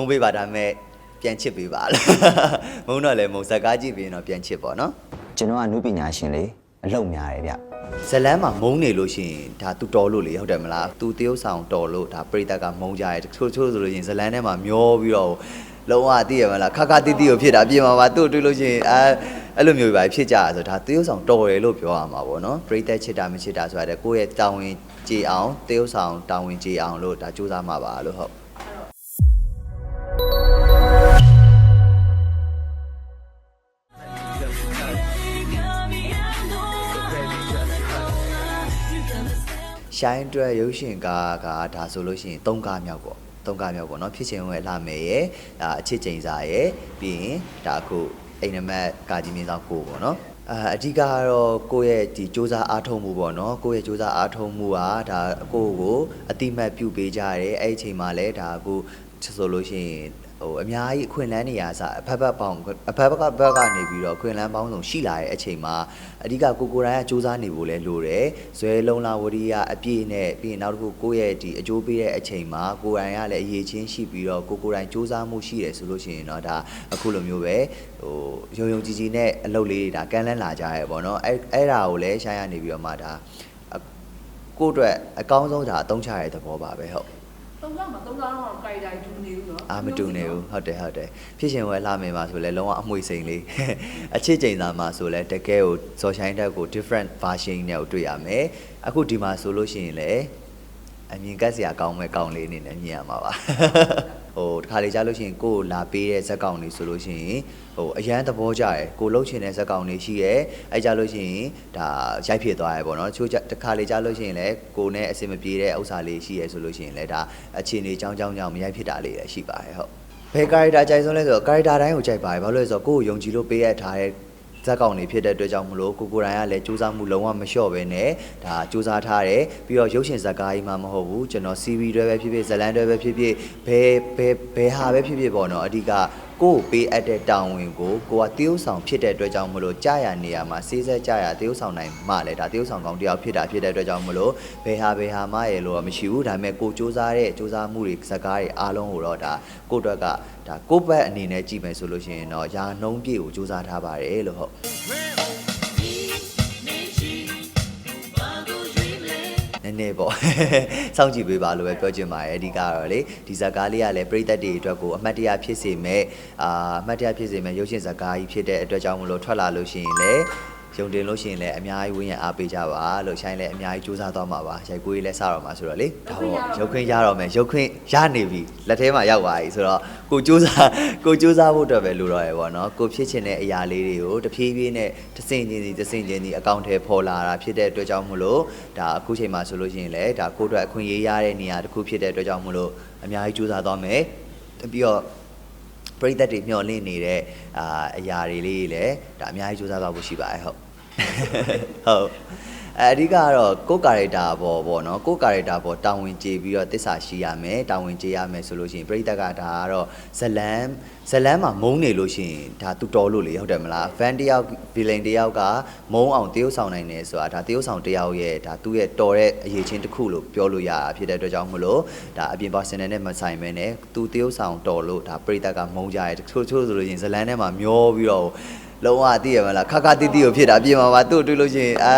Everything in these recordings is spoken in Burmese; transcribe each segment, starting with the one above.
ုံပေးပါဒါပေမဲ့ပြန်ချစ်ပေးပါလားမုံတော့လည်းမုံဇက်ကားကြည့်ပြီးရင်တော့ပြန်ချစ်ပေါ့နော်ကျွန်တော်ကနုပညာရှင်လေအလုပ်များတယ်ဗျဇလန်းမှာမုံနေလို့ရှိရင်ဒါသူတော်လို့လေဟုတ်တယ်မလားသူတရုပ်ဆောင်တော်လို့ဒါပရိသတ်ကမုံကြရဲတချို့တချို့ဆိုလို့ရှိရင်ဇလန်းထဲမှာမျောပြီးတော့လုံးဝသိရမလားခါခါတိတိကိုဖြစ်တာပြင်မှာပါသူ့တွေ့လို့ရှိရင်အဲအဲ့လိုမျိုးပဲဖြစ်ကြရဆိုဒါတရုပ်ဆောင်တော်တယ်လို့ပြောရမှာပေါ့နော်ပရိသတ်ချစ်တာမချစ်တာဆိုတာတဲ့ကိုယ့်ရဲ့တာဝန်ကြည်အောင်တရုပ်ဆောင်တာဝန်ကြည်အောင်လို့ဒါစူးစမ်းမှာပါလို့ဟုတ် ရှိုင်းအတွက်ရုပ်ရှင်ကားကဒါဆိုလို့ရှိရင်၃ကားမြောက်ပေါ့၃ကားမြောက်ပေါ့နော်ဖြစ်ချင်းဝင်လှမယ်ရဲ့ဒါအချစ်ချိန်စာရဲ့ပြီးရင်ဒါအခုအိမ်နမက်ကာကြီးမြင်းဆောင်ကိုပေါ့နော်အာအဓိကကတော့ကိုယ့်ရဲ့ဒီစ조사အားထုတ်မှုပေါ့နော်ကိုယ့်ရဲ့စ조사အားထုတ်မှုကဒါကိုယ့်ကိုအတိမတ်ပြုပေးကြရတယ်အဲ့ဒီအချိန်မှာလည်းဒါအခုဆိုလို့ရှိရင် ဟိုအများကြီးအခွင့်အလန်းနေရာစအဖက်ဖက်ပေါင်းအဖက်ဖက်ကဘက်ကနေပြီးတော့အခွင့်အလန်းပေါင်းစုံရှိလာတဲ့အချိန်မှာအဓိကကိုကိုရိုင်းကစူးစမ်းနေဖို့လဲလိုတယ်ဇွဲလုံးလာဝရီကအပြည့်နဲ့ပြီးရင်နောက်တစ်ခုကိုယ့်ရဲ့ဒီအကျိုးပေးတဲ့အချိန်မှာကိုရိုင်းကလည်းအရေးချင်းရှိပြီးတော့ကိုကိုရိုင်းစူးစမ်းမှုရှိတယ်ဆိုလို့ရှိရင်တော့ဒါအခုလိုမျိုးပဲဟိုယုံယုံကြည်ကြည်နဲ့အလုပ်လေးတွေဒါကမ်းလှမ်းလာကြရဲပေါ့နော်အဲအဲ့ဒါကိုလည်းရှားရနေပြီးတော့မှဒါကိုယ့်အတွက်အကောင်းဆုံးဒါအသုံးချရတဲ့သဘောပါပဲဟုတ် သုံးလောက်မှာသုံးလောက်တော့ကြိုက်တိုင်းဒူနေဘူးနော်အာမတူနေဘူးဟုတ်တယ်ဟုတ်တယ်ဖြစ်ရှင်ဝဲလာမယ်မှာဆိုလဲလုံးဝအမွှေစိန်လေးအချစ်ချိန်သာမှာဆိုလဲတကယ်ကိုဇော်ရှိုင်းတက်ကို different version နဲ့ကိုတွေ့ရမယ်အခုဒီမှာဆိုလို့ရှိရင်လည်း အမြင်ကက်စရာကောင်းမဲ့ကောင်းလေးအနေနဲ့မြင်ရမှာပါဟိုတခါလေကြားလို့ရှိရင်ကိုယ်လာပေးတဲ့ဇက်ကောင်တွေဆိုလို့ရှိရင်ဟိုအရန်သဘောကျတယ်ကိုလှုပ်ချင်တဲ့ဇက်ကောင်တွေရှိရဲအဲကြလို့ရှိရင်ဒါရိုက်ဖြစ်သွားရပေါ့နော်တချို့ကြတခါလေကြားလို့ရှိရင်လည်းကိုယ်နဲ့အဆင်မပြေတဲ့ဥစ္စာလေးရှိရဲဆိုလို့ရှိရင်လည်းဒါအခြေအနေကြောင်းကြောင်းကြောင်းမရိုက်ဖြစ်တာလေးလည်းရှိပါတယ်ဟုတ်ဘယ် character ကြိုက်ဆုံးလဲဆိုတော့ character တိုင်းကိုကြိုက်ပါတယ်ဘာလို့လဲဆိုတော့ကိုယ့်ကိုယုံကြည်လို့ပေးရထားတဲ့ ဇက်ကောင်တွေဖြစ်တဲ့အတွက်ကြောင့်မလို့ကိုကိုရိုင်းကလည်းစူးစမ်းမှုလုံးဝမလျှော့ပဲနဲ့ဒါစူးစမ်းထားတယ်ပြီးတော့ရုပ်ရှင်ဇာတ်ကားကြီးမှမဟုတ်ဘူးကျွန်တော် CV တွေပဲဖြစ်ဖြစ်ဇလန်တွေပဲဖြစ်ဖြစ်ဘယ်ဘယ်ဘယ်ဟာပဲဖြစ်ဖြစ်ပေါ့နော်အဓိက ကိုယ့်ကိုပေးအပ်တဲ့တောင်းဝင်ကိုကိုကတရုပ်ဆောင်ဖြစ်တဲ့အတွက်ကြောင့်မလို့ကြာရနေရမှာစေးစက်ကြာရတရုပ်ဆောင်နိုင်မှလည်းဒါတရုပ်ဆောင်ကောင်းတစ်ယောက်ဖြစ်တာဖြစ်တဲ့အတွက်ကြောင့်မလို့ဘယ်ဟာဘယ်ဟာမှရလို့မရှိဘူးဒါပေမဲ့ကိုစူးစမ်းတဲ့စူးစမ်းမှုတွေဇာတ်ကားတွေအားလုံးကိုတော့ဒါကိုယ့်အတွက်ကဒါကိုယ့်ဘက်အနေနဲ့ကြည့်မယ်ဆိုလို့ရှိရင်တော့ယာနှုံးပြည့်ကိုစူးစမ်းထားပါတယ်လို့ဟုတ် နည်းနည်းပေါ့စောင့်ကြည့်ပေးပါလို့ပဲပြောချင်ပါတယ်အဓိကတော့လေဒီဇာတ်ကားလေးကလည်းပြည်သက်တွေအတွက်ကိုအမှတ်တရဖြစ်စေမဲ့အာအမှတ်တရဖြစ်စေမဲ့ရုပ်ရှင်ဇာတ်ကားကြီးဖြစ်တဲ့အတွက်ကြောင့်မလို့ထွက်လာလို့ရှိရင်လည်း ယုံတင်လို့ရှိရင်လည်းအများကြီးဝင်းရအားပေးကြပါလို့ရှိုင်းလည်းအများကြီးစူးစမ်းသွားမှာပါရိုက်ကွေးလည်းစတော့မှာဆိုတော့လေဒါပေါ့ရုပ်ခွင့်ရတော့မယ်ရုပ်ခွင့်ရနေပြီလက်ထဲမှာရောက်ပါပြီဆိုတော့ကိုစူးစမ်းကိုစူးစမ်းဖို့အတွက်ပဲလိုတော့ရပေါ့နော်ကိုဖြစ်ချင်တဲ့အရာလေးတွေကိုတဖြည်းဖြည်းနဲ့တစ်စင်ချင်းစီတစ်စင်ချင်းစီအကောင့်ထဲပေါ်လာတာဖြစ်တဲ့အတွက်ကြောင့်မလို့ဒါအခုချိန်မှာဆိုလို့ရှိရင်လည်းဒါကိုယ့်အတွက်အခွင့်အရေးရတဲ့နေရာတစ်ခုဖြစ်တဲ့အတွက်ကြောင့်မလို့အများကြီးစူးစမ်းသွားမယ်ပြီးတော့ ပရိသတ်တွေမျှော်လင့်နေတဲ့အာအရာတွေလေးတွေလည်းဒါအများကြီးစူးစမ်းသွားဖို့ရှိပါတယ်ဟုတ်ဟုတ် အဲအဓိကကတော့ကိုယ်ကာရက်တာပေါ်ပေါ့နော်ကိုယ်ကာရက်တာပေါ်တာဝန်ကျေပြီးတော့တစ္ဆာရှိရမယ်တာဝန်ကျေရမယ်ဆိုလို့ရှိရင်ပရိသတ်ကဒါကတော့ဇလန်ဇလန်မှာမုန်းနေလို့ရှိရင်ဒါသူတော်လို့လေဟုတ်တယ်မလား fan တယောက် villain တယောက်ကမုန်းအောင်တရုပ်ဆောင်နိုင်တယ်ဆိုတာဒါတရုပ်ဆောင်တယောက်ရဲ့ဒါသူ့ရဲ့တော်တဲ့အရေးချင်းတစ်ခုလို့ပြောလို့ရတာဖြစ်တဲ့အတွက်ကြောင့်မလို့ဒါအပြင် personal နဲ့မဆိုင်မဲနဲ့သူတရုပ်ဆောင်တော်လို့ဒါပရိသတ်ကမုန်းကြတယ်တချို့ချို့ဆိုလို့ရှိရင်ဇလန်ထဲမှာမျောပြီးတော့လုံးဝသိရမလားခါခါတိတိကိုဖြစ်တာပြင်မှာပါသူ့ကိုတွေ့လို့ရှိရင်အဲ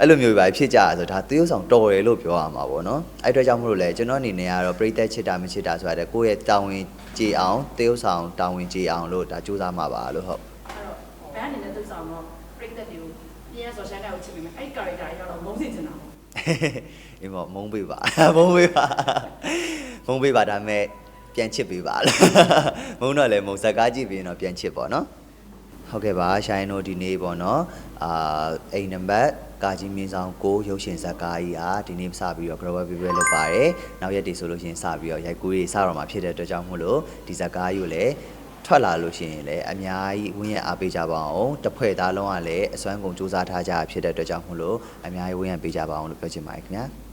အဲ့လိုမျိုးပဲဖြစ်ကြရဆိုဒါသရုပ်ဆောင်တော်တယ်လို့ပြောရမှာပေါ့နော်အဲ့အတွက်ကြောင့်မလို့လဲကျွန်တော်အနေနဲ့ကတော့ပရိသတ်ချစ်တာမချစ်တာဆိုတာတဲ့ကိုယ့်ရဲ့တာဝန်ကြည်အောင်သရုပ်ဆောင်တာဝန်ကြည်အောင်လို့ဒါစူးစမ်းမှာပါလို့ဟုတ်အဲ့တော့ဘန်းအနေနဲ့သူဆောင်တော့ပြိတ္တတွေကိုပြင်းရဆိုရှန်တဲ့ကိုချစ်ပြီးမယ်အဲ့ဒီ character တွေကတော့မုန်းစင်ချင်တာပေါ့အင်းပေါ့မုန်းပေးပါမုန်းပေးပါမုန်းပေးပါဒါပေမဲ့ပြန်ချစ်ပေးပါလားမုန်းတော့လဲမုန်းဇက်ကားကြည့်ပြီးရင်တော့ပြန်ချစ်ပေါ့နော် ဟုတ်ကဲ့ပါရှိုင်းတို့ဒီနေ့ပေါ့နော်အာအိမ်နံပါတ်ကာကြီးမြင်းဆောင်6ရုပ်ရှင်ဇာတ်ကားကြီးဟာဒီနေ့စပြီးတော့ global view လုပ်ပါတယ်နောက်ရက်တွေဆိုလို့ရှိရင်စပြီးတော့ရိုက်ကူးရေးစတော့မှာဖြစ်တဲ့အတွက်ကြောင့်မို့လို့ဒီဇာတ်ကားကြီးကိုလည်းထွက်လာလို့ရှိရင်လည်းအများကြီးဝင်းရအားပေးကြပါအောင်တစ်ဖွဲ့သားလုံးကလည်းအစွမ်းကုန်စူးစမ်းထားကြဖြစ်တဲ့အတွက်ကြောင့်မို့လို့အများကြီးဝင်းရပေးကြပါအောင်လို့ပြောချင်ပါတယ်ခင်ဗျာ